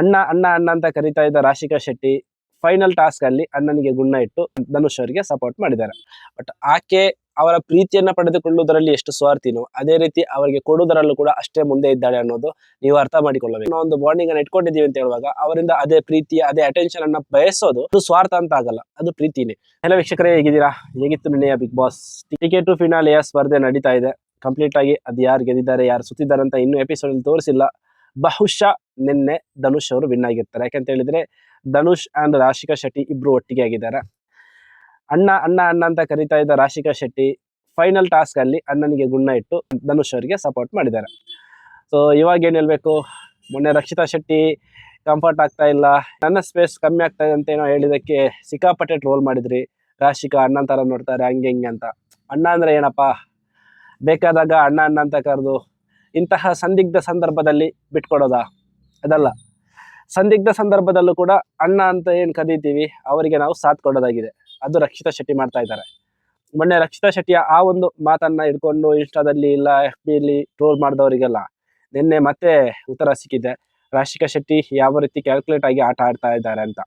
ಅಣ್ಣ ಅಣ್ಣ ಅಣ್ಣ ಅಂತ ಕರಿತಾ ಇದ್ದ ರಾಶಿಕಾ ಶೆಟ್ಟಿ ಫೈನಲ್ ಟಾಸ್ಕ್ ಅಲ್ಲಿ ಅಣ್ಣನಿಗೆ ಗುಣ ಇಟ್ಟು ಧನುಷ್ ಅವರಿಗೆ ಸಪೋರ್ಟ್ ಮಾಡಿದ್ದಾರೆ. ಬಟ್ ಆಕೆ ಅವರ ಪ್ರೀತಿಯನ್ನ ಪಡೆದುಕೊಳ್ಳುವುದರಲ್ಲಿ ಎಷ್ಟು ಸ್ವಾರ್ಥಿನೋ, ಅದೇ ರೀತಿ ಅವರಿಗೆ ಕೊಡುವುದರಲ್ಲೂ ಕೂಡ ಅಷ್ಟೇ ಮುಂದೆ ಇದ್ದಾಳೆ ಅನ್ನೋದು ನೀವು ಅರ್ಥ ಮಾಡಿಕೊಳ್ಳಬೇಕು. ನಾವು ಒಂದು ಬಾಂಡಿಂಗ್ ಅನ್ನ ಇಟ್ಕೊಂಡಿದ್ದೀವಿ ಅಂತ ಹೇಳುವಾಗ ಅವರಿಂದ ಅದೇ ಪ್ರೀತಿ, ಅದೇ ಅಟೆನ್ಷನ್ ಅನ್ನ ಬಯಸೋದು ಅದು ಸ್ವಾರ್ಥ ಅಂತ ಆಗಲ್ಲ, ಅದು ಪ್ರೀತಿನೇ. ಎಲ್ಲ ವೀಕ್ಷಕರೇ, ಹೇಗಿದ್ದೀರಾ? ಹೇಗಿತ್ತು ನಿನ್ನೆಯ ಬಿಗ್ ಬಾಸ್ ಟಿಕೆಟ್ ಟು ಫಿನಾಲಿಯ ಸ್ಪರ್ಧೆ ನಡೀತಾ ಇದೆ. ಕಂಪ್ಲೀಟ್ ಆಗಿ ಅದು ಯಾರು ಗೆದ್ದಿದ್ದಾರೆ, ಯಾರು ಸುತ್ತಿದ್ದಾರೆ ಅಂತ ಇನ್ನೂ ಎಪಿಸೋಡ್ ತೋರಿಸಿಲ್ಲ. ಬಹುಶಃ ನಿನ್ನೆ ಧನುಷ್ ಅವರು ವಿನ್ ಆಗಿರ್ತಾರೆ. ಯಾಕಂತ ಹೇಳಿದ್ರೆ ಧನುಷ್ ಅಂಡ್ ರಾಶಿಕಾ ಶೆಟ್ಟಿ ಇಬ್ರು ಒಟ್ಟಿಗೆ ಆಗಿದ್ದಾರೆ. ಅಣ್ಣ ಅಣ್ಣ ಅಣ್ಣ ಅಂತ ಕರಿತಾ ಇದ್ದ ರಾಶಿಕಾ ಶೆಟ್ಟಿ ಫೈನಲ್ ಟಾಸ್ಕ್ ಅಲ್ಲಿ ಅಣ್ಣನಿಗೆ ಗುಣ ಇಟ್ಟು ಧನುಷ್ ಅವರಿಗೆ ಸಪೋರ್ಟ್ ಮಾಡಿದ್ದಾರೆ. ಸೊ ಇವಾಗ ಏನ್ ಹೇಳ್ಬೇಕು? ಮೊನ್ನೆ ರಕ್ಷಿತಾ ಶೆಟ್ಟಿ ಕಂಫರ್ಟ್ ಆಗ್ತಾ ಇಲ್ಲ. ನನ್ನ ಸ್ಪೇಸ್ ಕಮ್ಮಿ ಆಗ್ತಾ ಇದೆ ಅಂತ ಏನೋ ಹೇಳಿದಕ್ಕೆ ಸಿಕ್ಕಾಪಟ್ಟೆ ಟ್ರೋಲ್ ಮಾಡಿದ್ರಿ. ರಾಶಿಕಾ ಅಣ್ಣನ ಥರ ನೋಡ್ತಾರೆ, ಹಂಗೆ, ಹಿಂಗೆ ಅಂತ. ಅಣ್ಣ ಅಂದ್ರೆ ಏನಪ್ಪ? ಬೇಕಾದಾಗ ಅಣ್ಣ ಅಣ್ಣ ಅಂತ ಕರೆದು ಇಂತಹ ಸಂದಿಗ್ಧ ಸಂದರ್ಭದಲ್ಲಿ ಬಿಟ್ಕೊಡೋದಾ? ಅದಲ್ಲ. ಸಂದಿಗ್ಧ ಸಂದರ್ಭದಲ್ಲೂ ಕೂಡ ಅಣ್ಣ ಅಂತ ಏನು ಕದೀತೀವಿ ಅವರಿಗೆ ನಾವು ಸಾಥ್ ಕೊಡೋದಾಗಿದೆ. ಅದು ರಕ್ಷಿತಾ ಶೆಟ್ಟಿ ಮಾಡ್ತಾ ಇದ್ದಾರೆ. ಮೊನ್ನೆ ರಕ್ಷಿತಾ ಶೆಟ್ಟಿಯ ಆ ಒಂದು ಮಾತನ್ನ ಇಟ್ಕೊಂಡು ಇನ್ಸ್ಟಾದಲ್ಲಿ ಇಲ್ಲ ಎಫ್ ಬಿಲಿ ಟ್ರೋಲ್ ಮಾಡಿದವರಿಗೆಲ್ಲ ನಿನ್ನೆ ಮತ್ತೆ ಉತ್ತರ ಸಿಕ್ಕಿದೆ. ರಾಶಿಕಾ ಶೆಟ್ಟಿ ಯಾವ ರೀತಿ ಕ್ಯಾಲ್ಕುಲೇಟ್ ಆಗಿ ಆಟ ಆಡ್ತಾ ಇದ್ದಾರೆ ಅಂತ.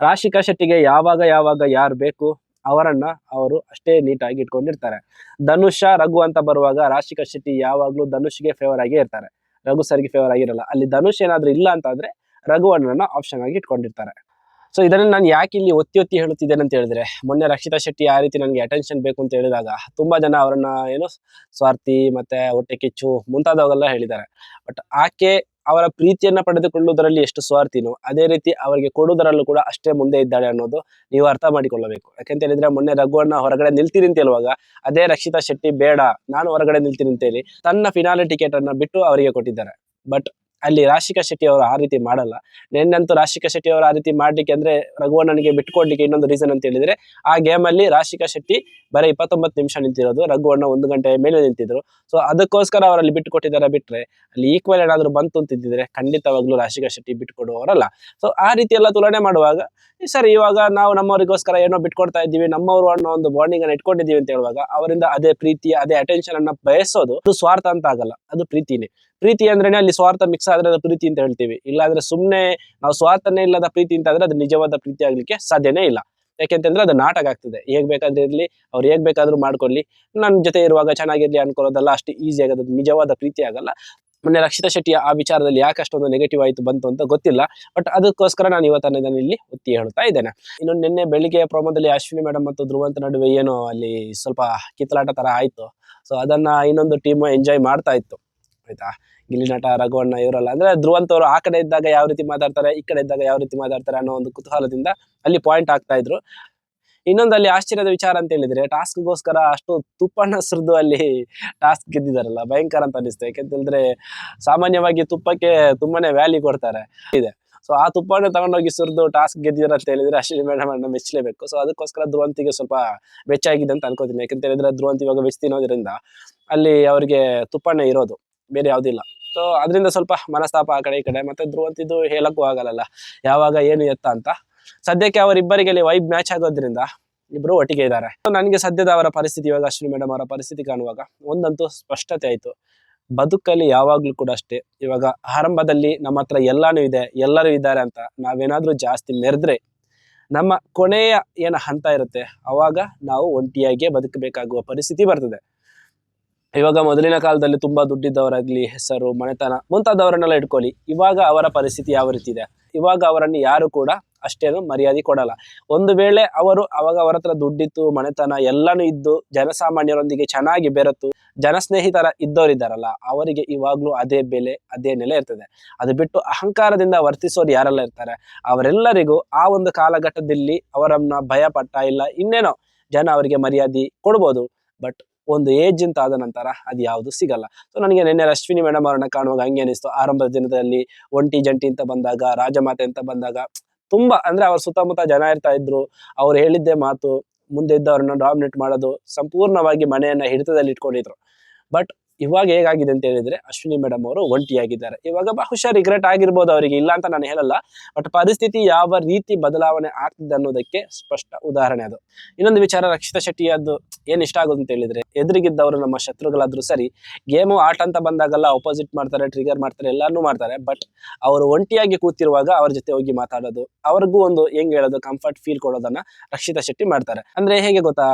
ರಾಶಿಕಾ ಶೆಟ್ಟಿಗೆ ಯಾವಾಗ ಯಾವಾಗ ಯಾರು ಬೇಕು ಅವರನ್ನ ಅವರು ಅಷ್ಟೇ ನೀಟಾಗಿ ಇಟ್ಕೊಂಡಿರ್ತಾರೆ. ಧನುಷ, ರಘು ಅಂತ ಬರುವಾಗ ರಾಶಿಕಾ ಶೆಟ್ಟಿ ಯಾವಾಗಲೂ ಧನುಷ್ಗೆ ಫೇವರ್ ಆಗೇ ಇರ್ತಾರೆ. ರಘು ಸರ್ಗೆ ಫೇವರ್ ಆಗಿರಲ್ಲ. ಅಲ್ಲಿ ಧನುಷ್ ಏನಾದರೂ ಇಲ್ಲ ಅಂತಂದರೆ ಅಣ್ಣನ ಆಪ್ಷನ್ ಆಗಿ ಇಟ್ಕೊಂಡಿರ್ತಾರೆ. ಸೊ ಇದನ್ನ ನಾನು ಯಾಕೆ ಇಲ್ಲಿ ಒತ್ತಿ ಒತ್ತಿ ಹೇಳುತ್ತಿದ್ದೇನೆ ಅಂತ ಹೇಳಿದ್ರೆ, ಮೊನ್ನೆ ರಕ್ಷಿತಾ ಶೆಟ್ಟಿ ಆ ರೀತಿ ನನಗೆ ಅಟೆನ್ಷನ್ ಬೇಕು ಅಂತ ಹೇಳಿದಾಗ ತುಂಬಾ ಜನ ಅವರನ್ನ ಏನು ಸ್ವಾರ್ಥಿ ಮತ್ತೆ ಹೊಟ್ಟೆ ಕಿಚ್ಚು ಮುಂತಾದವಾಗೆಲ್ಲ ಹೇಳಿದ್ದಾರೆ. ಬಟ್ ಆಕೆ ಅವರ ಪ್ರೀತಿಯನ್ನ ಪಡೆದುಕೊಳ್ಳುವುದರಲ್ಲಿ ಎಷ್ಟು ಸ್ವಾರ್ಥಿನೋ, ಅದೇ ರೀತಿ ಅವರಿಗೆ ಕೊಡುವುದರಲ್ಲೂ ಕೂಡ ಅಷ್ಟೇ ಮುಂದೆ ಇದ್ದಾಳೆ ಅನ್ನೋದು ನೀವು ಅರ್ಥ ಮಾಡಿಕೊಳ್ಳಬೇಕು. ಯಾಕಂತ ಹೇಳಿದ್ರೆ ಮೊನ್ನೆ ರಘುವಣ್ಣ ಹೊರಗಡೆ ನಿಲ್ತೀನಿ ಅಂತ ಹೇಳುವಾಗ, ಅದೇ ರಕ್ಷಿತಾ ಶೆಟ್ಟಿ, ಬೇಡ, ನಾನು ಹೊರಗಡೆ ನಿಲ್ತೀನಿ ಅಂತ ಹೇಳಿ ತನ್ನ ಫಿನಾಲಿ ಟಿಕೆಟ್ ಅನ್ನ ಬಿಟ್ಟು ಅವರಿಗೆ ಕೊಟ್ಟಿದ್ದಾರೆ. ಬಟ್ ಅಲ್ಲಿ ರಾಶಿಕಾ ಶೆಟ್ಟಿ ಅವರು ಆ ರೀತಿ ಮಾಡಲ್ಲ. ನಿನ್ನಂತೂ ರಾಶಿಕಾ ಶೆಟ್ಟಿ ಅವರು ಆ ರೀತಿ ಮಾಡ್ಲಿಕ್ಕೆ ಅಂದ್ರೆ ರಘುವಣ್ಣನಿಗೆ ಬಿಟ್ಕೊಡ್ಲಿಕ್ಕೆ ಇನ್ನೊಂದು ರೀಸನ್ ಅಂತ ಹೇಳಿದ್ರೆ, ಆ ಗೇಮ್ ಅಲ್ಲಿ ರಾಶಿಕಾ ಶೆಟ್ಟಿ ಬರೀ ಇಪ್ಪತ್ತೊಂಬತ್ತು ನಿಮಿಷ ನಿಂತಿರೋದು ರಘುವಣ್ಣ ಒಂದು ಗಂಟೆ ಮೇಲೆ ನಿಂತಿದ್ರು. ಸೊ ಅದಕ್ಕೋಸ್ಕರ ಅವರಲ್ಲಿ ಬಿಟ್ಟು ಕೊಟ್ಟಿದ್ದಾರೆ ಬಿಟ್ರೆ, ಅಲ್ಲಿ ಈಕ್ವಲ್ ಏನಾದ್ರು ಬಂತು ಅಂತಿದ್ರೆ ಖಂಡಿತವಾಗ್ಲೂ ರಾಶಿಕಾ ಶೆಟ್ಟಿ ಬಿಟ್ಕೊಡುವವರಲ್ಲ. ಸೊ ಆ ರೀತಿ ಎಲ್ಲ ತುಲನೆ ಮಾಡುವಾಗ ಸರಿ ಇವಾಗ ನಾವು ನಮ್ಮವರಿಗೋಸ್ಕರ ಏನೋ ಬಿಟ್ಕೊಡ್ತಾ ಇದ್ದೀವಿ, ನಮ್ಮವರು ಅನ್ನೋ ಒಂದು ಬಾಂಡಿಂಗ್ ಅನ್ನ ಇಟ್ಕೊಂಡಿದ್ದೀವಿ ಅಂತ ಹೇಳುವಾಗ, ಅವರಿಂದ ಅದೇ ಪ್ರೀತಿ, ಅದೇ ಅಟೆನ್ಷನ್ ಅನ್ನ ಬಯಸೋದು ಅದು ಸ್ವಾರ್ಥ ಅಂತ ಆಗಲ್ಲ, ಅದು ಪ್ರೀತಿನೇ. ಪ್ರೀತಿ ಅಂದ್ರೇನೆ ಅಲ್ಲಿ ಸ್ವಾರ್ಥ ಮಿಕ್ಸ್ ಆದ್ರೆ ಅದು ಪ್ರೀತಿ ಅಂತ ಹೇಳ್ತೀವಿ. ಇಲ್ಲಾಂದ್ರೆ ಸುಮ್ಮನೆ ನಾವು ಸ್ವಾರ್ಥನೇ ಇಲ್ಲದ ಪ್ರೀತಿ ಅಂತ ಅದು ನಿಜವಾದ ಪ್ರೀತಿ ಆಗ್ಲಿಕ್ಕೆ ಸಾಧ್ಯನೇ ಇಲ್ಲ. ಯಾಕೆಂತಂದ್ರೆ ಅದು ನಾಟಕ ಆಗ್ತದೆ. ಹೇಗ್ ಬೇಕಾದ್ರೆ ಇರ್ಲಿ, ಅವ್ರು ಹೇಗ್ ಬೇಕಾದ್ರೂ ಮಾಡ್ಕೊಳ್ಳಿ. ನನ್ನ ಜೊತೆ ಇರುವಾಗ ಚೆನ್ನಾಗಿರ್ಲಿ ಅನ್ಕೊಳ್ಳೋದಲ್ಲ ಅಷ್ಟು ಈಸಿ ಆಗೋದು ನಿಜವಾದ ಪ್ರೀತಿ ಆಗಲ್ಲ. ಮೊನ್ನೆ ರಕ್ಷಿತಾ ಶೆಟ್ಟಿ ಆ ವಿಚಾರದಲ್ಲಿ ಯಾಕೆ ಅಷ್ಟೊಂದು ನೆಗೆಟಿವ್ ಆಯಿತು ಬಂತು ಅಂತ ಗೊತ್ತಿಲ್ಲ. ಬಟ್ ಅದಕ್ಕೋಸ್ಕರ ನಾನು ಇವತ್ತನ್ನ ಇಲ್ಲಿ ಒತ್ತಿ ಹೇಳ್ತಾ ಇದ್ದೇನೆ. ಇನ್ನು ನಿನ್ನೆ ಬೆಳಿಗ್ಗೆ ಪ್ರೊಮೋದಲ್ಲಿ ಅಶ್ವಿನಿ ಮೇಡಮ್ ಮತ್ತು ಧ್ರುವಂತ ನಡುವೆ ಏನೋ ಅಲ್ಲಿ ಸ್ವಲ್ಪ ಕಿತ್ತಲಾಟ ತರ ಆಯ್ತು. ಸೊ ಅದನ್ನ ಇನ್ನೊಂದು ಟೀಮ್ ಎಂಜಾಯ್ ಮಾಡ್ತಾ ಇತ್ತು. ಆಯ್ತಾ? ಗಿಲ್ಲಿ ನಟ ರಘುವಣ್ಣ ಇವರೆಲ್ಲ. ಅಂದ್ರೆ ಧ್ರುವಂತ್ ಅವರು ಆ ಕಡೆ ಇದ್ದಾಗ ಯಾವ ರೀತಿ ಮಾತಾಡ್ತಾರೆ, ಈ ಕಡೆ ಇದ್ದಾಗ ಯಾವ ರೀತಿ ಮಾತಾಡ್ತಾರೆ ಅನ್ನೋ ಒಂದು ಕುತೂಹಲದಿಂದ ಅಲ್ಲಿ ಪಾಯಿಂಟ್ ಆಗ್ತಾ ಇದ್ರು. ಇನ್ನೊಂದು ಅಲ್ಲಿ ಆಶ್ಚರ್ಯದ ವಿಚಾರ ಅಂತ ಹೇಳಿದ್ರೆ ಟಾಸ್ಕ್ಗೋಸ್ಕರ ಅಷ್ಟು ತುಪ್ಪಣ್ಣ ಸುರಿದು ಅಲ್ಲಿ ಟಾಸ್ಕ್ ಗೆದ್ದಿದಾರಲ್ಲ. ಭಯಂಕರ ಅಂತ ಅನಿಸ್ತು ಯಾಕೆಂತಂದ್ರೆ ಸಾಮಾನ್ಯವಾಗಿ ತುಪ್ಪಕ್ಕೆ ತುಂಬಾನೇ ವ್ಯಾಲ್ಯೂ ಕೊಡ್ತಾರೆ. ಇದೆ. ಸೊ ಆ ತುಪ್ಪವನ್ನು ತಗೊಂಡೋಗಿ ಸುರಿದು ಟಾಸ್ಕ್ ಗೆದ್ದಿದ್ದಾರೆ ಅಂತ ಹೇಳಿದ್ರೆ ಅಶ್ವಿನಿ ಮೇಡಮ್ ಅನ್ನ ಮೆಚ್ಚಲೇಬೇಕು. ಸೊ ಅದಕ್ಕೋಸ್ಕರ ಧ್ರುವಂತಿಗೆ ಸ್ವಲ್ಪ ಬೆಚ್ಚಾಗಿದೆ ಅಂತ ಅನ್ಕೋತೀನಿ. ಯಾಕಂತ ಹೇಳಿದ್ರೆ ಧ್ರುವಂತಿ ಇವಾಗ ವೆಚ್ ತಿನ್ನೋದ್ರಿಂದ ಅಲ್ಲಿ ಅವರಿಗೆ ತುಪ್ಪನೇ ಇರೋದು. ಬೇರೆ ಯಾವುದಿಲ್ಲ ಸೊ ಅದರಿಂದ ಸ್ವಲ್ಪ ಮನಸ್ತಾಪ ಆ ಕಡೆ ಈ ಕಡೆ, ಮತ್ತೆ ಧ್ರುವಂತಿದ್ದು ಹೇಳಕ್ಕೂ ಆಗಲ್ಲ ಯಾವಾಗ ಏನು ಎತ್ತ ಅಂತ. ಸದ್ಯಕ್ಕೆ ಅವರಿಬ್ಬರಿಗೆ ಅಲ್ಲಿ ವೈಬ್ ಮ್ಯಾಚ್ ಆಗೋದ್ರಿಂದ ಇಬ್ರು ಒಟ್ಟಿಗೆ ಇದ್ದಾರೆ. ನನಗೆ ಸದ್ಯದ ಅವರ ಪರಿಸ್ಥಿತಿ ಇವಾಗ ಅಶ್ವಿನಿ ಮೇಡಮ್ ಅವರ ಪರಿಸ್ಥಿತಿ ಕಾಣುವಾಗ ಒಂದಂತೂ ಸ್ಪಷ್ಟತೆ ಆಯ್ತು. ಬದುಕಲ್ಲಿ ಯಾವಾಗ್ಲೂ ಕೂಡ ಅಷ್ಟೇ. ಇವಾಗ ಆರಂಭದಲ್ಲಿ ನಮ್ಮ ಹತ್ರ ಎಲ್ಲಾನು ಇದೆ, ಎಲ್ಲರೂ ಇದ್ದಾರೆ ಅಂತ ನಾವೇನಾದ್ರೂ ಜಾಸ್ತಿ ಮೆರೆದ್ರೆ ನಮ್ಮ ಕೊನೆಯ ಏನ ಹಂತ ಇರುತ್ತೆ, ಅವಾಗ ನಾವು ಒಂಟಿಯಾಗಿಯೇ ಬದುಕಬೇಕಾಗುವ ಪರಿಸ್ಥಿತಿ ಬರ್ತದೆ. ಇವಾಗ ಮೊದಲಿನ ಕಾಲದಲ್ಲಿ ತುಂಬಾ ದುಡ್ಡಿದ್ದವರಾಗ್ಲಿ, ಹೆಸರು, ಮನೆತನ ಮುಂತಾದವರನ್ನೆಲ್ಲ ಇಟ್ಕೊಳ್ಳಿ. ಇವಾಗ ಅವರ ಪರಿಸ್ಥಿತಿ ಯಾವ ರೀತಿ ಇದೆ? ಇವಾಗ ಅವರನ್ನು ಯಾರು ಕೂಡ ಅಷ್ಟೇನು ಮರ್ಯಾದೆ ಕೊಡಲ್ಲ. ಒಂದು ವೇಳೆ ಅವರು ಅವಾಗ ಅವರ ಹತ್ರ ದುಡ್ಡಿತ್ತು, ಮನೆತನ ಎಲ್ಲಾನು ಇದ್ದು, ಜನಸಾಮಾನ್ಯರೊಂದಿಗೆ ಚೆನ್ನಾಗಿ ಬೆರೆತು, ಜನಸ್ನೇಹಿತರ ಇದ್ದವರಿದ್ದಾರಲ್ಲ, ಅವರಿಗೆ ಇವಾಗ್ಲೂ ಅದೇ ಬೆಲೆ, ಅದೇ ನೆಲೆ ಇರ್ತದೆ. ಅದು ಬಿಟ್ಟು ಅಹಂಕಾರದಿಂದ ವರ್ತಿಸೋರು ಯಾರೆಲ್ಲ ಇರ್ತಾರೆ? ಅವರೆಲ್ಲರಿಗೂ ಆ ಒಂದು ಕಾಲಘಟ್ಟದಲ್ಲಿ ಅವರನ್ನ ಭಯ ಪಟ್ಟ ಇಲ್ಲ, ಇನ್ನೇನೋ ಜನ ಅವರಿಗೆ ಮರ್ಯಾದೆ ಕೊಡ್ಬೋದು. ಬಟ್ ಒಂದು ಏಜ್ ಅಂತ ಆದ ನಂತರ ಅದು ಯಾವುದು ಸಿಗಲ್ಲ. ಸೊ ನನಗೆ ನಿನ್ನೆ ಅಶ್ವಿನಿ ಮೇಡಮ್ ಅವರನ್ನ ಕಾಣುವಾಗ ಹಂಗೆ ಅನಿಸ್ತು. ಆರಂಭದ ದಿನದಲ್ಲಿ ಒಂಟಿ ಜಂಟಿ ಅಂತ ಬಂದಾಗ, ರಾಜಮಾತೆ ಅಂತ ಬಂದಾಗ, ತುಂಬಾ ಅಂದ್ರೆ ಅವ್ರ ಸುತ್ತಮುತ್ತ ಜನ ಇರ್ತಾ ಇದ್ರು. ಅವ್ರು ಹೇಳಿದ್ದೇ ಮಾತು, ಮುಂದೆ ಇದ್ದವ್ರನ್ನ ಡಾಮಿನೇಟ್ ಮಾಡೋದು, ಸಂಪೂರ್ಣವಾಗಿ ಮನೆಯನ್ನ ಹಿಡಿತದಲ್ಲಿ ಇಟ್ಕೊಂಡಿದ್ರು. ಬಟ್ ಇವಾಗ ಹೇಗಾಗಿದೆ ಅಂತ ಹೇಳಿದ್ರೆ ಅಶ್ವಿನಿ ಮೇಡಮ್ ಅವರು ಒಂಟಿಯಾಗಿದ್ದಾರೆ. ಇವಾಗ ಬಹುಶಃ ರಿಗ್ರೆಟ್ ಆಗಿರ್ಬೋದು ಅವರಿಗೆ, ಇಲ್ಲ ಅಂತ ನಾನು ಹೇಳಲ್ಲ. ಬಟ್ ಪರಿಸ್ಥಿತಿ ಯಾವ ರೀತಿ ಬದಲಾವಣೆ ಆಗ್ತಿದೆ ಅನ್ನೋದಕ್ಕೆ ಸ್ಪಷ್ಟ ಉದಾಹರಣೆ ಅದು. ಇನ್ನೊಂದು ವಿಚಾರ, ರಕ್ಷಿತಾ ಶೆಟ್ಟಿಯದ್ದು ಏನ್ ಇಷ್ಟ ಆಗೋದು ಅಂತ ಹೇಳಿದ್ರೆ, ಎದುರಿಗಿದ್ದವರು ನಮ್ಮ ಶತ್ರುಗಳಾದ್ರೂ ಸರಿ ಗೇಮು ಆಟ ಅಂತ ಬಂದಾಗಲ್ಲ ಅಪೋಸಿಟ್ ಮಾಡ್ತಾರೆ ಟ್ರಿಗರ್ ಮಾಡ್ತಾರೆ ಎಲ್ಲಾನು ಮಾಡ್ತಾರೆ. ಬಟ್ ಅವರು ಒಂಟಿಯಾಗಿ ಕೂತಿರುವಾಗ ಅವ್ರ ಜೊತೆ ಹೋಗಿ ಮಾತಾಡೋದು, ಅವ್ರಿಗೂ ಒಂದು ಹೆಂಗ್ ಹೇಳೋದು ಕಂಫರ್ಟ್ ಫೀಲ್ ಕೊಡೋದನ್ನ ರಕ್ಷಿತಾ ಶೆಟ್ಟಿ ಮಾಡ್ತಾರೆ. ಅಂದ್ರೆ ಹೇಗೆ ಗೊತ್ತಾ?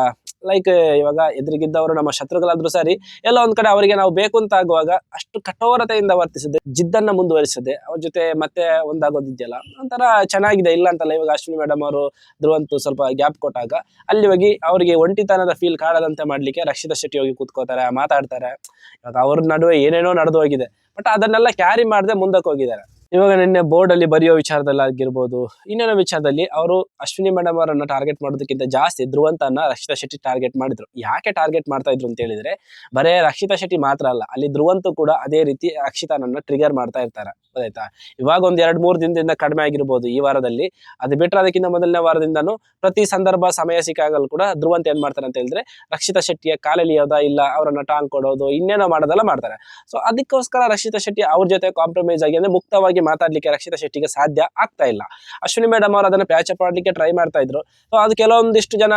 ಲೈಕ್ ಇವಾಗ ಎದುರಿಗಿದ್ದವರು, ನಮ್ಮ ಶತ್ರುಗಳಾದ್ರೂ ಸರಿ, ಎಲ್ಲ ಒಂದ್ ಕಡೆ ಅವರಿಗೆ ನಾವು ಬೇಕು ಅಂತ ಆಗುವಾಗ ಅಷ್ಟು ಕಠೋರತೆಯಿಂದ ವರ್ತಿಸದೆ, ಜಿದ್ದನ್ನ ಮುಂದುವರಿಸದೆ, ಅವ್ರ ಜೊತೆ ಮತ್ತೆ ಒಂದಾಗೋದಿದೆಯಲ್ಲ, ಒಂಥರ ಚೆನ್ನಾಗಿದೆ, ಇಲ್ಲ ಅಂತಲ್ಲ, ಇವಾಗ ಅಶ್ವಿನಿ ಮೇಡಮ್ ಅವರು ಧ್ರುವಂತು ಸ್ವಲ್ಪ ಗ್ಯಾಪ್ ಕೊಟ್ಟಾಗ, ಅಲ್ಲಿ ಹೋಗಿ ಅವರಿಗೆ ಒಂಟಿತನದ ಫೀಲ್ ಕಾಡದಂತೆ ಮಾಡ್ಲಿಕ್ಕೆ ರಕ್ಷಿತಾ ಶೆಟ್ಟಿ ಹೋಗಿ ಕೂತ್ಕೋತಾರೆ, ಮಾತಾಡ್ತಾರೆ. ಇವಾಗ ಅವ್ರ ನಡುವೆ ಏನೇನೋ ನಡೆದು ಹೋಗಿದೆ ಬಟ್ ಅದನ್ನೆಲ್ಲ ಕ್ಯಾರಿ ಮಾಡದೆ ಮುಂದಕ್ಕೆ ಹೋಗಿದ್ದಾರೆ. ಇವಾಗ ನಿನ್ನೆ ಬೋರ್ಡ್ ಅಲ್ಲಿ ಬರೆಯೋ ವಿಚಾರದಲ್ಲಿ ಆಗಿರ್ಬೋದು, ಇನ್ನೇನೋ ವಿಚಾರದಲ್ಲಿ ಅವರು ಅಶ್ವಿನಿ ಮೇಡಮ್ ಅವರನ್ನ ಟಾರ್ಗೆಟ್ ಮಾಡೋದಕ್ಕಿಂತ ಜಾಸ್ತಿ ಧ್ರುವಂತನ ರಕ್ಷಿತಾ ಶೆಟ್ಟಿ ಟಾರ್ಗೆಟ್ ಮಾಡಿದ್ರು. ಯಾಕೆ ಟಾರ್ಗೆಟ್ ಮಾಡ್ತಾ ಇದ್ರು ಅಂತ ಹೇಳಿದ್ರೆ, ಬರೇ ರಕ್ಷಿತಾ ಶೆಟ್ಟಿ ಮಾತ್ರ ಅಲ್ಲ, ಅಲ್ಲಿ ಧ್ರುವಂತು ಕೂಡ ಅದೇ ರೀತಿ ರಕ್ಷಿತಾನನ್ನ ಟ್ರಿಗರ್ ಮಾಡ್ತಾ ಇರ್ತಾರೆ. ಗೊತ್ತಾಯ್ತಾ ಇವಾಗ ಒಂದ್ ಎರಡ್ ಮೂರ್ ದಿನದಿಂದ ಕಡಿಮೆ ಆಗಿರ್ಬೋದು ಈ ವಾರದಲ್ಲಿ. ಅದು ಬಿಟ್ರೆ ಅದಕ್ಕಿಂತ ಮೊದಲನೇ ವಾರದಿಂದನೂ ಪ್ರತಿ ಸಂದರ್ಭ ಸಮಯ ಸಿಕ್ಕಾಗಲು ಕೂಡ ಧ್ರುವಂತ ಏನ್ ಮಾಡ್ತಾರೆ ಅಂತ ಹೇಳಿದ್ರೆ ರಕ್ಷಿತಾ ಶೆಟ್ಟಿಯ ಕಾಲೆಳಿಯೋದ ಇಲ್ಲ, ಅವರನ್ನ ಟಾಂಗ್ ಕೊಡೋದು, ಇನ್ನೇನೋ ಮಾಡೋದೆಲ್ಲ ಮಾಡ್ತಾರೆ. ಸೊ ಅದಕ್ಕೋಸ್ಕರ ರಕ್ಷಿತಾ ಶೆಟ್ಟಿ ಅವ್ರ ಜೊತೆ ಕಾಂಪ್ರಮೈಸ್ ಆಗಿ ಅಂದ್ರೆ ಮುಕ್ತವಾಗಿ ಮಾತಾಡ್ಲಿಕ್ಕೆ ರಕ್ಷಿತಾ ಶೆಟ್ಟಿಗೆ ಸಾಧ್ಯ ಆಗ್ತಾ ಇಲ್ಲ. ಅಶ್ವಿನಿ ಮೇಡಮ್ ಅವರು ಅದನ್ನ ಅಪ್ ಮಾಡ್ಲಿಕ್ಕೆ ಟ್ರೈ ಮಾಡ್ತಾ ಇದ್ರು. ಸೊ ಅದು ಕೆಲವೊಂದಿಷ್ಟು ಜನ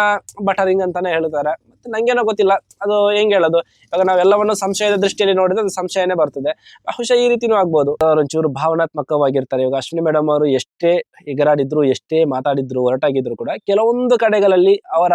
ಬಟರಿಂಗ್ ಅಂತಾನೆ ಹೇಳ್ತಾರೆ. ಮತ್ತೆ ನಂಗೇನೋ ಗೊತ್ತಿಲ್ಲ, ಅದು ಹೆಂಗ್ ಹೇಳೋದು? ಇವಾಗ ನಾವೆಲ್ಲವನ್ನು ಸಂಶಯದ ದೃಷ್ಟಿಯಲ್ಲಿ ನೋಡಿದ್ರೆ ಅದು ಸಂಶಯನೇ ಬರ್ತದೆ. ಬಹುಶಃ ಈ ರೀತಿನೂ ಆಗ್ಬೋದು. ಅವ್ರು ಒಂಚೂರು ಭಾವನಾತ್ಮಕವಾಗಿರ್ತಾರೆ. ಇವಾಗ ಅಶ್ವಿನಿ ಮೇಡಮ್ ಅವರು ಎಷ್ಟೇ ಎಗರಾಡಿದ್ರು ಎಷ್ಟೇ ಮಾತಾಡಿದ್ರು, ಹೊರಟಾಗಿದ್ರು ಕೂಡ ಕೆಲವೊಂದು ಕಡೆಗಳಲ್ಲಿ ಅವರ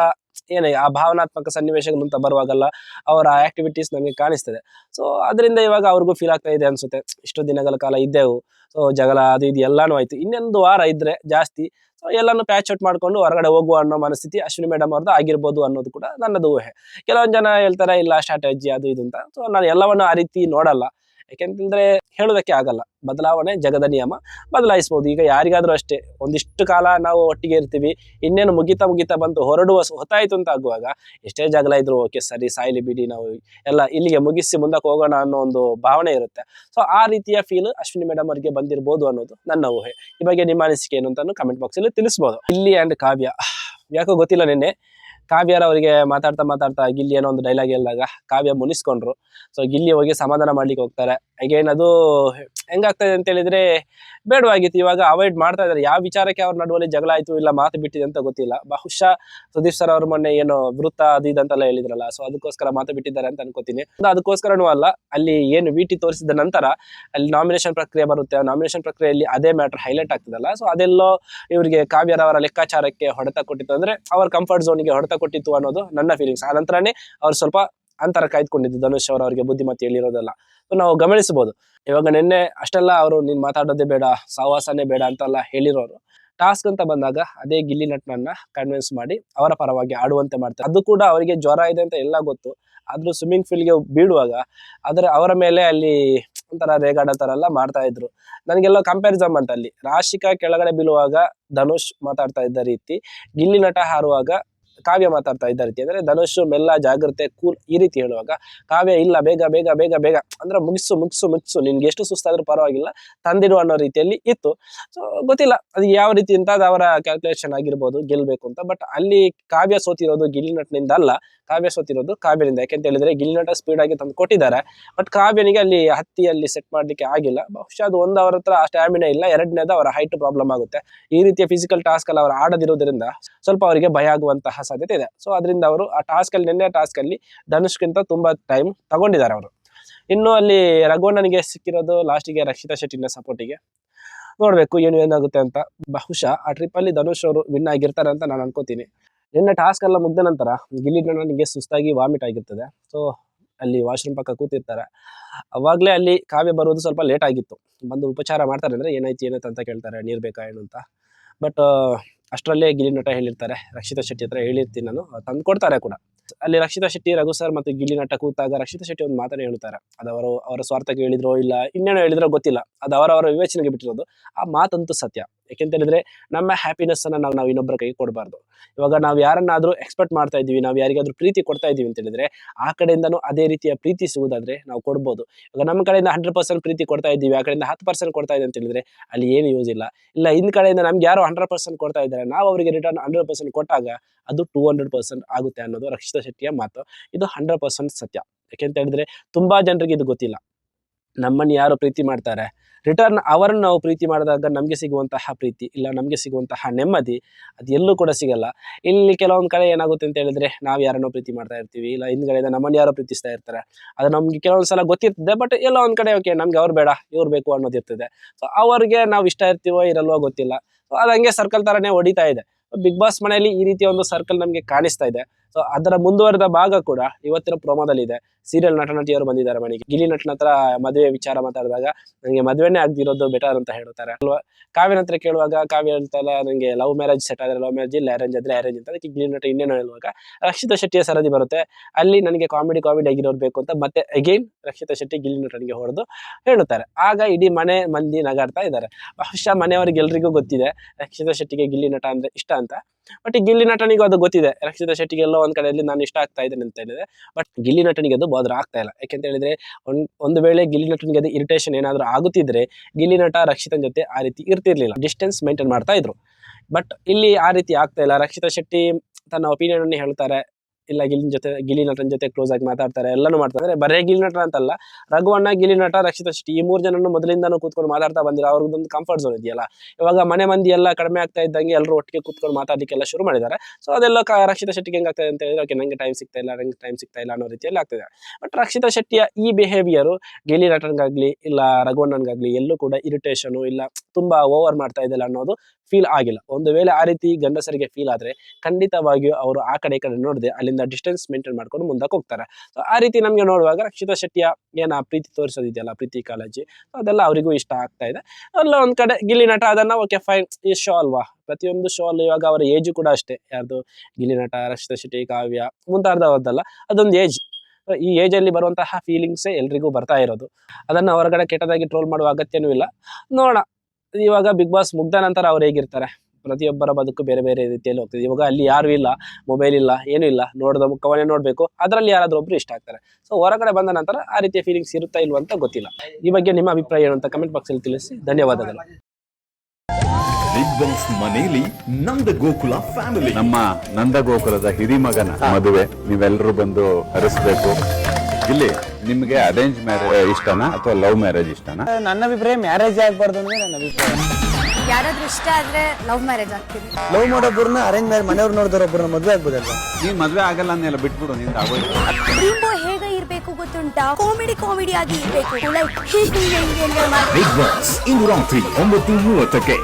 ಏನೇ ಆ ಭಾವನಾತ್ಮಕ ಸನ್ನಿವೇಶಗಳು ಅಂತ ಬರುವಾಗಲ್ಲ ಅವರ ಆಕ್ಟಿವಿಟೀಸ್ ನಮಗೆ ಕಾಣಿಸ್ತದೆ. ಸೊ ಅದರಿಂದ ಇವಾಗ ಅವ್ರಿಗೂ ಫೀಲ್ ಆಗ್ತಾ ಇದೆ ಅನ್ಸುತ್ತೆ. ಇಷ್ಟು ದಿನಗಳ ಕಾಲ ಇದ್ದೆವು. ಸೊ ಜಗಳ ಅದು ಇದು ಎಲ್ಲಾನು ಆಯ್ತು. ಇನ್ನೊಂದು ವಾರ ಇದ್ರೆ ಜಾಸ್ತಿ. ಸೊ ಎಲ್ಲಾನು ಪ್ಯಾಚ್ ಔಟ್ ಮಾಡ್ಕೊಂಡು ಹೊರಗಡೆ ಹೋಗುವ ಅನ್ನೋ ಮನಸ್ಥಿತಿ ಅಶ್ವಿನಿ ಮೇಡಮ್ ಅವ್ರದ್ದು ಆಗಿರ್ಬೋದು ಅನ್ನೋದು ಕೂಡ ನನ್ನದು ಊಹೆ. ಕೆಲವೊಂದು ಜನ ಹೇಳ್ತಾರೆ, ಇಲ್ಲ ಸ್ಟ್ರಾಟಜಿ ಅದು ಇದು ಅಂತ. ಸೊ ನಾನು ಎಲ್ಲವನ್ನು ಆ ರೀತಿ ನೋಡಲ್ಲ. ಯಾಕೆಂತಂದ್ರೆ ಹೇಳೋದಕ್ಕೆ ಆಗಲ್ಲ. ಬದಲಾವಣೆ ಜಗದ ನಿಯಮ ಬದಲಾಯಿಸ್ಬೋದು. ಈಗ ಯಾರಿಗಾದ್ರೂ ಅಷ್ಟೇ, ಒಂದಿಷ್ಟು ಕಾಲ ನಾವು ಒಟ್ಟಿಗೆ ಇರ್ತೀವಿ, ಇನ್ನೇನು ಮುಗಿತಾ ಮುಗಿತಾ ಬಂತು ಹೊರಡುವ ಹೊತ್ತಾಯಿತು ಅಂತ ಆಗುವಾಗ ಎಷ್ಟೇ ಜಗಳ ಇದ್ರು ಓಕೆ, ಸರಿ, ಸಾಯ್ಲಿ ಬಿಡಿ, ನಾವು ಎಲ್ಲ ಇಲ್ಲಿಗೆ ಮುಗಿಸಿ ಮುಂದಕ್ಕೆ ಹೋಗೋಣ ಅನ್ನೋ ಒಂದು ಭಾವನೆ ಇರುತ್ತೆ. ಸೊ ಆ ರೀತಿಯ ಫೀಲ್ ಅಶ್ವಿನಿ ಮೇಡಮ್ ಅವರಿಗೆ ಬಂದಿರಬಹುದು ಅನ್ನೋದು ನನ್ನ ಊಹೆ. ಈ ಬಗ್ಗೆ ನಿಮ್ಮ ಅನಿಸಿಕೆ ಏನು ಅಂತ ಕಮೆಂಟ್ ಬಾಕ್ಸ್ ಅಲ್ಲಿ ತಿಳಿಸಬಹುದು ಇಲ್ಲಿ ಅಂಡ್ ಕಾವ್ಯ. ಯಾಕೋ ಗೊತ್ತಿಲ್ಲ ನಿನ್ನೆ ಕಾವ್ಯರ ಅವರಿಗೆ ಮಾತಾಡ್ತಾ ಮಾತಾಡ್ತಾ ಗಿಲ್ಲಿ ಏನೋ ಒಂದು ಡೈಲಾಗ್ ಹೇಳಿದಾಗ ಕಾವ್ಯ ಮುನಿಸ್ಕೊಂಡ್ರು. ಸೊ ಗಿಲ್ಲಿ ಹೋಗಿ ಸಮಾಧಾನ ಮಾಡ್ಲಿಕ್ಕೆ ಹೋಗ್ತಾರೆ. ಅಗೇನ್ ಅದು ಹೆಂಗಾಗ್ತದೆ ಅಂತ ಹೇಳಿದ್ರೆ ಬೇಡವಾಗಿತ್ತು. ಇವಾಗ ಅವಾಯ್ಡ್ ಮಾಡ್ತಾ ಇದಾರೆ ಯಾವ ವಿಚಾರಕ್ಕೆ ಅವ್ರ ನಡುವಲ್ಲಿ ಜಗಳ ಆಯ್ತು ಇಲ್ಲ ಮಾತು ಬಿಟ್ಟಿದೆ ಅಂತ ಗೊತ್ತಿಲ್ಲ. ಬಹುಶಃ ಸುದೀಪ್ ಸರ್ ಅವ್ರ ಮೊನ್ನೆ ಏನೋ ವೃತ್ತ ಅದು ಇದಂತೆಲ್ಲ ಹೇಳಿದ್ರಲ್ಲ. ಸೊ ಅದಕ್ಕೋಸ್ಕರ ಮಾತು ಬಿಟ್ಟಿದ್ದಾರೆ ಅಂತ ಅನ್ಕೋತೀನಿ. ಅದು ಅದಕ್ಕೋಸ್ಕರನೂ ಅಲ್ಲ, ಅಲ್ಲಿ ಏನು ವಿ ಟಿ ತೋರಿಸಿದ ನಂತರ ಅಲ್ಲಿ ನಾಮಿನೇಷನ್ ಪ್ರಕ್ರಿಯೆ ಬರುತ್ತೆ. ನಾಮಿನೇಷನ್ ಪ್ರಕ್ರಿಯೆಯಲ್ಲಿ ಅದೇ ಮ್ಯಾಟರ್ ಹೈಲೈಟ್ ಆಗ್ತದಲ್ಲ. ಸೊ ಅದೆಲ್ಲೋ ಇವರಿಗೆ ಕಾವ್ಯರವರ ಲೆಕ್ಕಾಚಾರಕ್ಕೆ ಹೊಡೆತ ಕೊಟ್ಟಿತ್ತು. ಅಂದ್ರೆ ಅವ್ರ ಕಂಫರ್ಟ್ ಝೋನ್ಗೆ ಹೊಡೆತ ಕೊಟ್ಟಿತ್ತು ಅನ್ನೋದು ನನ್ನ ಫೀಲಿಂಗ್ಸ್ ಆ ನಂತರನೇ ಅವ್ರು ಸ್ವಲ್ಪ ಅಂತರ ಕಾಯ್ದುಕೊಂಡಿದ್ದು ಧನುಷ್ ಅವರು ಅವರಿಗೆ ಬುದ್ಧಿಮತ್ತೆ ಹೇಳಿರೋದೆಲ್ಲ. ನಾವು ಗಮನಿಸಬಹುದು. ಇವಾಗ ನಿನ್ನೆ ಅಷ್ಟೆಲ್ಲ ಅವರು ನೀನ್ ಮಾತಾಡೋದೇ ಬೇಡ, ಸಹವಾಸನೇ ಬೇಡ ಅಂತೆಲ್ಲ ಹೇಳಿರೋರು. ಟಾಸ್ಕ್ ಅಂತ ಬಂದಾಗ ಅದೇ ಗಿಲ್ಲಿ ನಟ್ನನ್ನ ಕನ್ವಿನ್ಸ್ ಮಾಡಿ ಅವರ ಪರವಾಗಿ ಆಡುವಂತೆ ಮಾಡ್ತಾರೆ. ಅದು ಕೂಡ ಅವರಿಗೆ ಜ್ವರ ಇದೆ ಅಂತ ಎಲ್ಲ ಗೊತ್ತು. ಆದ್ರೂ ಸ್ವಿಮ್ಮಿಂಗ್ ಫೀಲ್ಡ್ಗೆ ಬೀಳುವಾಗ ಅದರ ಅವರ ಮೇಲೆ ಅಲ್ಲಿ ಒಂಥರ ರೇಗಾಡೋ ಥರ ಎಲ್ಲ ಮಾಡ್ತಾ ಇದ್ರು. ನನಗೆಲ್ಲ ಕಂಪ್ಯಾರಿಸಮ್ ಅಂತ ಅಲ್ಲಿ ರಾಶಿಕಾ ಕೆಳಗಡೆ ಬೀಳುವಾಗ ಧನುಷ್ ಮಾತಾಡ್ತಾ ಇದ್ದ ರೀತಿ, ಗಿಲ್ಲಿ ನಟ ಹಾರುವಾಗ ಕಾವ್ಯ ಮಾತಾಡ್ತಾ ಇದ್ದ ರೀತಿ ಅಂದ್ರೆ ಧನುಷ್, ಮೆಲ್ಲ, ಜಾಗ್ರತೆ, ಕೂಲ್ ಈ ರೀತಿ ಹೇಳುವಾಗ, ಕಾವ್ಯ ಇಲ್ಲ, ಬೇಗ ಬೇಗ ಬೇಗ ಬೇಗ ಅಂದ್ರೆ ಮುಗಿಸು ಮುಗಿಸು ಮುಗಿಸು, ನಿನ್ಗೆ ಎಷ್ಟು ಸುಸ್ತಾದ್ರೂ ಪರವಾಗಿಲ್ಲ ತಂದಿರು ಅನ್ನೋ ರೀತಿಯಲ್ಲಿ ಇತ್ತು. ಸೊ ಗೊತ್ತಿಲ್ಲ, ಅದು ಯಾವ ರೀತಿ ಅಂತ ಅವರ ಕ್ಯಾಲ್ಕುಲೇಷನ್ ಆಗಿರ್ಬೋದು, ಗೆಲ್ಬೇಕು ಅಂತ ಬಟ್ ಅಲ್ಲಿ ಕಾವ್ಯ ಸೋತಿರೋದು ಗಿಲ್ಲಿ ನಟ್ನಿಂದ ಅಲ್ಲ. ಕಾವ್ಯ ಸೋತಿರೋದು ಕಾವ್ಯನಿಂದ. ಯಾಕೆಂತ ಹೇಳಿದ್ರೆ ಗಿಲ್ನಟ ಸ್ಪೀಡ್ ಆಗಿ ತಂದು ಕೊಟ್ಟಿದ್ದಾರೆ. ಬಟ್ ಕಾವ್ಯನಿಗೆ ಅಲ್ಲಿ ಹತ್ತಿಯಲ್ಲಿ ಸೆಟ್ ಮಾಡ್ಲಿಕ್ಕೆ ಆಗಿಲ್ಲ. ಬಹುಶಃ ಅದು ಒಂದು ಅವರ ಹತ್ರ ಸ್ಟ್ಯಾಮಿನಾ ಇಲ್ಲ. ಎರಡನೇದು ಅವರ ಹೈಟ್ ಪ್ರಾಬ್ಲಮ್ ಆಗುತ್ತೆ. ಈ ರೀತಿಯ ಫಿಸಿಕಲ್ ಟಾಸ್ಕ್ ಅಲ್ಲಿ ಅವರು ಆಡದಿರೋದ್ರಿಂದ ಸ್ವಲ್ಪ ಅವರಿಗೆ ಭಯ ಆಗುವಂತಹ ಸಾಧ್ಯತೆ ಇದೆ. ಸೊ ಅದರಿಂದ ಅವರು ಆ ಟಾಸ್ಕ್ ಅಲ್ಲಿ, ನಿನ್ನೆ ಟಾಸ್ಕ್ ಅಲ್ಲಿ ಧನುಷ್ಗಿಂತ ತುಂಬಾ ಟೈಮ್ ತಗೊಂಡಿದ್ದಾರೆ ಅವರು. ಇನ್ನು ಅಲ್ಲಿ ರಘುವಣ್ಣನಿಗೆ ಸಿಕ್ಕಿರೋದು ಲಾಸ್ಟಿಗೆ ರಕ್ಷಿತಾ ಶೆಟ್ಟಿನ ಸಪೋರ್ಟಿಗೆ ನೋಡ್ಬೇಕು ಏನು ಏನಾಗುತ್ತೆ ಅಂತ. ಬಹುಶಃ ಆ ಟ್ರಿಪ್ ಅಲ್ಲಿ ಧನುಷ್ ಅವರು ವಿನ್ ಆಗಿರ್ತಾರೆ ಅಂತ ನಾನು ಅನ್ಕೋತೀನಿ. ನಿನ್ನೆ ಟಾಸ್ಕ್ ಎಲ್ಲ ಮುಗ್ದ ನಂತರ ಗಿಲ್ಲಿ ನನಗೆ ಸುಸ್ತಾಗಿ ವಾಮಿಟ್ ಆಗಿರ್ತದೆ. ಸೊ ಅಲ್ಲಿ ವಾಶ್ರೂಮ್ ಪಕ್ಕ ಕೂತಿರ್ತಾರೆ. ಅವಾಗಲೇ ಅಲ್ಲಿ ಕಾವ್ಯ ಬರೋದು ಸ್ವಲ್ಪ ಲೇಟ್ ಆಗಿತ್ತು. ಬಂದು ಉಪಚಾರ ಮಾಡ್ತಾರೆ ಅಂದ್ರೆ ಏನಾಯ್ತು ಏನಾಯ್ತು ಅಂತ ಕೇಳ್ತಾರೆ, ನೀರ್ ಬೇಕಾ, ಏನು ಅಂತ. ಬಟ್ ಅಷ್ಟರಲ್ಲೇ ಗಿಲ್ಲಿ ನಟ ಹೇಳಿರ್ತಾರೆ. ರಕ್ಷಿತಾ ಶೆಟ್ಟಿ ಹತ್ರ ಹೇಳಿರ್ತೀನಿ ನಾನು. ತಂದು ಕೊಡ್ತಾರೆ ಕೂಡ. ಅಲ್ಲಿ ರಕ್ಷಿತಾ ಶೆಟ್ಟಿ, ರಘು ಸರ್ ಮತ್ತು ಗಿಲ್ಲಿ ನಟ ಕೂತಾಗ ರಕ್ಷಿತಾ ಶೆಟ್ಟಿ ಒಂದು ಮಾತನ್ನು ಹೇಳ್ತಾರೆ. ಅದು ಅವರು, ಅವರ ಸ್ವಾರ್ಥಕ್ಕೆ ಹೇಳಿದ್ರೋ ಇಲ್ಲ, ಇನ್ನೇನೋ ಹೇಳಿದ್ರೋ ಗೊತ್ತಿಲ್ಲ. ಅದು ಅವರವರ ವಿವೇಚನೆಗೆ ಬಿಟ್ಟಿರೋದು. ಆ ಮಾತಂತೂ ಸತ್ಯ. ಯಾಕೆಂತ ಹೇಳಿದ್ರೆ ನಮ್ಮ ಹ್ಯಾಪಿನೆಸ್ ಅನ್ನ ನಾವು ನಾವು ಇನ್ನೊಬ್ಬರ ಕೈಗೆ ಕೊಡಬಾರ್ದು. ಇವಾಗ ನಾವು ಯಾರನ್ನಾದ್ರೂ ಎಕ್ಸ್ಪೆಕ್ಟ್ ಮಾಡ್ತಾ ಇದೀವಿ ನಾವು ಯಾರಿಗಾದ್ರೂ ಪ್ರೀತಿ ಕೊಡ್ತಾ ಇದೀವಿ ಅಂತ ಹೇಳಿದ್ರೆ ಆ ಕಡೆಯಿಂದನೂ ಅದೇ ರೀತಿಯ ಪ್ರೀತಿ ಸಿಗುವುದಾದ್ರೆ ನಾವು ಕೊಡ್ಬೋದು. ಇವಾಗ ನಮ್ಮ ಕಡೆಯಿಂದ ಹಂಡ್ರೆಡ್ ಪರ್ಸೆಂಟ್ ಪ್ರೀತಿ ಕೊಡ್ತಾ ಇದ್ದೀವಿ, ಆ ಕಡೆಯಿಂದ ಹತ್ತು ಪರ್ಸೆಂಟ್ ಕೊಡ್ತಾ ಇದೆ ಅಂತ ಹೇಳಿದ್ರೆ ಅಲ್ಲಿ ಏನು ಯೂಸ್ ಇಲ್ಲ. ಇಲ್ಲ ಹಿಂದ್ ಕಡೆಯಿಂದ ನಮ್ಗೆ ಯಾರು ಹಂಡ್ರೆಡ್ ಪರ್ಸೆಂಟ್ ಕೊಡ್ತಾ ಇದ್ದಾರೆ, ನಾವು ಅವರಿಗೆ ರಿಟರ್ನ್ ಹಂಡ್ರೆಡ್ ಪರ್ಸೆಂಟ್ ಕೊಟ್ಟಾಗ ಅದು ಟೂ ಹಂಡ್ರೆಡ್ ಪರ್ಸೆಂಟ್ ಆಗುತ್ತೆ ಅನ್ನೋದು ರಕ್ಷಿತಾ ಶೆಟ್ಟಿಯ ಮಾತು. ಇದು ಹಂಡ್ರೆಡ್ ಪರ್ಸೆಂಟ್ ಸತ್ಯ. ಯಾಕೆಂತ ಹೇಳಿದ್ರೆ ತುಂಬಾ ಜನರಿಗೆ ಇದು ಗೊತ್ತಿಲ್ಲ. ನಮ್ಮನ್ನು ಯಾರು ಪ್ರೀತಿ ಮಾಡ್ತಾರೆ? ರಿಟರ್ನ್ ಅವರನ್ನು ನಾವು ಪ್ರೀತಿ ಮಾಡಿದಾಗ ನಮಗೆ ಸಿಗುವಂತಹ ಪ್ರೀತಿ, ಇಲ್ಲ ನಮಗೆ ಸಿಗುವಂತಹ ನೆಮ್ಮದಿ, ಅದು ಎಲ್ಲೂ ಕೂಡ ಸಿಗಲ್ಲ. ಇಲ್ಲಿ ಕೆಲವೊಂದು ಕಡೆ ಏನಾಗುತ್ತೆ ಅಂತ ಹೇಳಿದ್ರೆ, ನಾವು ಯಾರನ್ನೋ ಪ್ರೀತಿ ಮಾಡ್ತಾ ಇರ್ತೀವಿ, ಇಲ್ಲ ಹಿಂದ್ಗಡೆಯಿಂದ ನಮ್ಮನ್ನು ಯಾರೋ ಪ್ರೀತಿಸ್ತಾ ಇರ್ತಾರೆ. ಅದು ನಮಗೆ ಕೆಲವೊಂದು ಸಲ ಗೊತ್ತಿರ್ತದೆ ಬಟ್ ಎಲ್ಲ ಒಂದು ಕಡೆ ಓಕೆ ನಮಗೆ ಅವ್ರು ಬೇಡ, ಇವ್ರು ಬೇಕು ಅನ್ನೋದಿರ್ತದೆ ಸೊ ಅವ್ರಿಗೆ ನಾವು ಇಷ್ಟ ಇರ್ತೀವೋ ಇರಲ್ವೋ ಗೊತ್ತಿಲ್ಲ. ಅದು ಹಂಗೆ ಸರ್ಕಲ್ ಥರನೇ ಹೊಡಿತಾ ಇದೆ. ಬಿಗ್ ಬಾಸ್ ಮನೆಯಲ್ಲಿ ಈ ರೀತಿಯ ಒಂದು ಸರ್ಕಲ್ ನಮಗೆ ಕಾಣಿಸ್ತಾ ಇದೆ. ಸೊ ಅದರ ಮುಂದುವರೆದ ಭಾಗ ಕೂಡ ಇವತ್ತಿನ ಪ್ರೋಮೋದಲ್ಲಿ ಇದೆ ಸೀರಿಯಲ್ ನಟ ನಟಿಯವರು ಬಂದಿದ್ದಾರೆ ಮನೆಗೆ. ಗಿಲಿ ನಟನ ಹತ್ರ ಮದುವೆ ವಿಚಾರ ಮಾತಾಡಿದಾಗ ನನಗೆ ಮದುವೆನೇ ಆಗದಿರೋದು ಬೆಟರ್ ಅಂತ ಹೇಳ್ತಾರೆ. ಅಲ್ವಾ? ಕಾವ್ಯನ ಹತ್ರ ಕೇಳುವಾಗ ಕಾವ್ಯ ಹೇಳ್ತಲ್ಲ ನನಗೆ ಲವ್ ಮ್ಯಾರೇಜ್ ಸೆಟ್ ಆದರೆ ಲವ್ ಮ್ಯಾರೇಜ್ ಇಲ್ಲ ಅರೇಂಜ್ ಆದ್ರೆ ಅರೇಂಜ್ ಅಂತ. ಅದಕ್ಕೆ ಗಿಲಿ ನಟ ಇನ್ನೇನು ಹೇಳುವಾಗ, ರಕ್ಷಿತಾ ಶೆಟ್ಟಿಯ ಸರದಿ ಬರುತ್ತೆ. ಅಲ್ಲಿ ನನಗೆ ಕಾಮಿಡಿ ಕಾಮಿಡಿ ಆಗಿರೋರು ಬೇಕು ಅಂತ ಮತ್ತೆ ಅಗೈನ್ ರಕ್ಷಿತಾ ಶೆಟ್ಟಿ ಗಿಲ್ಲಿ ನಟನಿಗೆ ಹೊಡೆದು ಹೇಳುತ್ತಾರೆ. ಆಗ ಇಡೀ ಮನೆ ಮಂದಿ ನಗಾಡ್ತಾ ಇದ್ದಾರೆ. ಬಹುಶಃ ಮನೆಯವರಿಗೆ ಎಲ್ರಿಗೂ ಗೊತ್ತಿದೆ, ರಕ್ಷಿತಾ ಶೆಟ್ಟಿಗೆ ಗಿಲ್ಲಿ ನಟ ಅಂದ್ರೆ ಇಷ್ಟ ಅಂತ. ಬಟ್ ಗಿಲ್ಲಿ ನಟನಿಗೂ ಅದು ಗೊತ್ತಿದೆ. ರಕ್ಷಿತಾ ಶೆಟ್ಟಿಗೆ ಎಲ್ಲೋ ಒಂದ್ ಕಡೆಯಲ್ಲಿ ನಾನು ಇಷ್ಟ ಆಗ್ತಾ ಇದ್ದೇನೆ ಅಂತ ಹೇಳಿದ್ರೆ. ಬಟ್ ಗಿಲ್ಲಿ ನಟನಿಗೆ ಅದು ಬಾದ್ರ ಆಗ್ತಾ ಇಲ್ಲ. ಯಾಕೆಂತ ಹೇಳಿದ್ರೆ, ಒಂದ್, ಒಂದು ವೇಳೆ ಗಿಲ್ಲಿ ನಟನಿಗೆ ಅದು ಇರಿಟೇಷನ್ ಏನಾದರೂ ಆಗುತ್ತಿದ್ರೆ, ಗಿಲ್ಲಿ ನಟ ರಕ್ಷಿತನ ಜೊತೆ ಆ ರೀತಿ ಇರ್ತಿರ್ಲಿಲ್ಲ. ಡಿಸ್ಟೆನ್ಸ್ ಮೇಂಟೈನ್ ಮಾಡ್ತಾ ಇದ್ರು. ಬಟ್ ಇಲ್ಲಿ ಆ ರೀತಿ ಆಗ್ತಾ ಇಲ್ಲ. ರಕ್ಷಿತಾ ಶೆಟ್ಟಿ ತನ್ನ ಒಪಿನಿಯನ್ ಅನ್ನು ಹೇಳ್ತಾರೆ. ಇಲ್ಲ ಗಿಲಿನ ಜೊತೆ ಗಿಲಿ ನಟನ ಜೊತೆ ಕ್ಲೋಸ್ ಆಗಿ ಮಾತಾಡ್ತಾರೆ, ಎಲ್ಲಾನು ಮಾಡ್ತಾರೆ. ಬರೇ ಗಿಲಿ ನಟ ಅಂತಲ್ಲ ರಘುವಣ್ಣ ಗಿಲಿ ನಟ, ರಕ್ಷಿತ ಶೆಟ್ಟಿ ಈ ಮೂರು ಜನನು ಮೊದಲಿಂದನೂ ಕೂತ್ಕೊಂಡು ಮಾತಾಡ್ತಾ ಬಂದಿರೋ ಅವ್ರದ್ದೊಂದು ಕಂಫರ್ಟ್ ಝೋನ್ ಇದೆಯಲ್ಲ. ಇವಾಗ ಮನೆ ಮಂದಿ ಎಲ್ಲ ಕಡಿಮೆ ಆಗ್ತಾ ಇದ್ದಂಗೆ ಎಲ್ಲರೂ ಒಟ್ಟಿಗೆ ಕೂತ್ಕೊಂಡು ಮಾತಾಡಲಿಕ್ಕೆಲ್ಲ ಶುರು ಮಾಡಿದ್ದಾರೆ. ಸೊ ಅದೆಲ್ಲ ರಕ್ಷಿತ ಶೆಟ್ಟಿಗೆ ಹೆಂಗ್ ಆಗ್ತದೆ ಅಂತ ಹೇಳಿದ್ರೆ, ಓಕೆ, ನಂಗೆ ಟೈಮ್ ಸಿಗ್ತಾ ಇಲ್ಲ, ನಂಗೆ ಟೈಮ್ ಸಿಗ್ತಾ ಇಲ್ಲ ಅನ್ನೋ ರೀತಿಯಲ್ಲಿ ಆಗ್ತದೆ. ಬಟ್ ರಕ್ಷಿತ ಶೆಟ್ಟಿಯ ಈ ಬಿಹೇವಿಯರು ಗಿಲಿ ನಟನ್ಗಾಗ್ಲಿ, ಇಲ್ಲ ರಘುವಣ್ಣನ್ಗಾಗ್ಲಿ ಎಲ್ಲೂ ಕೂಡ ಇರಿಟೇಷನು ಇಲ್ಲ, ತುಂಬಾ ಓವರ್ ಮಾಡ್ತಾ ಇದೆಯಲ್ಲ ಅನ್ನೋದು ಫೀಲ್ ಆಗಿಲ್ಲ. ಒಂದು ವೇಳೆ ಆ ರೀತಿ ಗಂಡಸರಿಗೆ ಫೀಲ್ ಆದ್ರೆ ಖಂಡಿತವಾಗಿಯೂ ಅವರು ಆ ಕಡೆ ಕಡೆ ನೋಡದೆ ಅಲ್ಲಿಂದ ಡಿಸ್ಟೆನ್ಸ್ ಮೇಂಟೈನ್ ಮಾಡ್ಕೊಂಡು ಮುಂದಕ್ಕೆ ಹೋಗ್ತಾರೆ. ಸೊ ಆ ರೀತಿ ನಮಗೆ ನೋಡುವಾಗ ರಕ್ಷಿತಾ ಶೆಟ್ಟಿಯ ಏನ ಪ್ರೀತಿ ತೋರಿಸೋದಿದೆಯಲ್ಲ, ಪ್ರೀತಿ ಕಾಳಜಿ ಅದೆಲ್ಲ ಅವರಿಗೂ ಇಷ್ಟ ಆಗ್ತಾ ಇದೆ. ಅಲ್ಲ, ಒಂದು ಕಡೆ ಗಿಲ್ಲಿ ನಟ ಅದನ್ನ ಓಕೆ ಫೈನ್ ಈ ಶೋ ಅಲ್ವಾ? ಪ್ರತಿಯೊಂದು ಶೋ ಅಲ್ಲಿ ಇವಾಗ ಅವರ ಏಜ್ ಕೂಡ ಅಷ್ಟೇ. ಯಾರ್ದು? ಗಿಲ್ಲಿ ನಟ, ರಕ್ಷಿತಾ ಶೆಟ್ಟಿ, ಕಾವ್ಯ ಮುಂತಾದವದ್ದಲ್ಲ ಅದೊಂದು ಏಜ್ ಈ ಏಜ್ ಅಲ್ಲಿ ಬರುವಂತಹ ಫೀಲಿಂಗ್ಸೇ ಎಲ್ರಿಗೂ ಬರ್ತಾ ಇರೋದು. ಅದನ್ನ ಹೊರಗಡೆ ಕೆಟ್ಟದಾಗಿ ಟ್ರೋಲ್ ಮಾಡುವ ಅಗತ್ಯನೂ ಇಲ್ಲ. ನೋಡೋಣ. ಇವಾಗ ಬಿಗ್ ಬಾಸ್ ಮುಗ್ದ ನಂತರ ಅವ್ರು ಹೇಗಿರ್ತಾರೆ? ಪ್ರತಿಯೊಬ್ಬರ ಬದುಕು ಬೇರೆ ಬೇರೆ ರೀತಿಯಲ್ಲಿ ಹೋಗ್ತದೆ. ಇವಾಗ ಅಲ್ಲಿ ಯಾರು ಇಲ್ಲ ಮೊಬೈಲ್ ಇಲ್ಲ ಏನು ಇಲ್ಲ. ನೋಡಿದ ಮುಖವನ್ನೇ ನೋಡಬೇಕು. ಅದರಲ್ಲಿ ಯಾರಾದರೂ ಒಬ್ರು ಇಷ್ಟ ಆಗ್ತಾರೆ. ಸೊ ಹೊರಗಡೆ ಬಂದ ನಂತರ ಆ ರೀತಿಯ ಫೀಲಿಂಗ್ಸ್ ಇರುತ್ತಾ ಇಲ್ವಾ ಅಂತ ಗೊತ್ತಿಲ್ಲ. ಈ ಬಗ್ಗೆ ನಿಮ್ಮ ಅಭಿಪ್ರಾಯ ಏನು ಅಂತ ಕಮೆಂಟ್ ಬಾಕ್ಸ್ ಅಲ್ಲಿ ತಿಳಿಸಿ. ಧನ್ಯವಾದಗಳು. ಬಿಗ್ ಬಾಸ್ ಮನೆಯಲ್ಲಿ ನಂದ ಗೋಕುಲ ಫ್ಯಾಮಿಲಿ ನಮ್ಮ ನಂದ ಗೋಕುಲದ ಹಿರಿಮಗನ ಮದುವೆ. ನೀವೆಲ್ಲರೂ ಬಂದು ಹರಿಸ್ಬೇಕು ಇಲ್ಲಿ ನಿಮ್ಗೆ ಅರೇಂಜ್ ಮ್ಯಾರೇಜ್ ಇಷ್ಟನಾ ಅಥವಾ ಲವ್ ಮ್ಯಾರೇಜ್ ಇಷ್ಟನಾ? ನನ್ನ ಅಭಿಪ್ರಾಯ ಮ್ಯಾರೇಜ್ ಆಗಬಾರ್ದು ಅಂದ್ರೆ ನನ್ನ ಅಭಿಪ್ರಾಯ. ಯಾರಾದ್ರೂ ಇಷ್ಟ ಆದ್ರೆ ಲವ್ ಮ್ಯಾರೇಜ್ ಆಗ್ತೀವಿ ಲವ್ ಮಾಡೋಬ್ರನ್ನ ಅರೇಂಜ್ ಮ್ಯಾರೇಜ್ ಮನೆಯವ್ರು ನೋಡಿದವ್ರೊಬ್ಬರನ್ನ ಮದುವೆ ಆಗ್ಬೋದಲ್ವಾ? ನೀ ಮದ್ವೆ ಆಗಲ್ಲ ಅನ್ನೆಲ್ಲ ಬಿಟ್ಬಿಡು ನಿಂದ ಆಗೋಯ್ತು ಡ್ರೀಮ್ ಬಾಯ್ ಹೇಗೆ ಇರ್ಬೇಕು ಗೊತ್ತುಂಟಾ? ಕಾಮಿಡಿ ಕಾಮಿಡಿ ಆಗಿ ಇರ್ಬೇಕು. ಲೈಕ್ ಹೀಗೆ ಹಿಂಗೆ ಹಿಂಗೆ ಮಾಡಿ. ಬಿಗ್ ಬಾಸ್ ಇಂದು ರಾತ್ರಿ ಒಂಬತ್ತು ಮೂವತ್ತಕ್ಕೆ.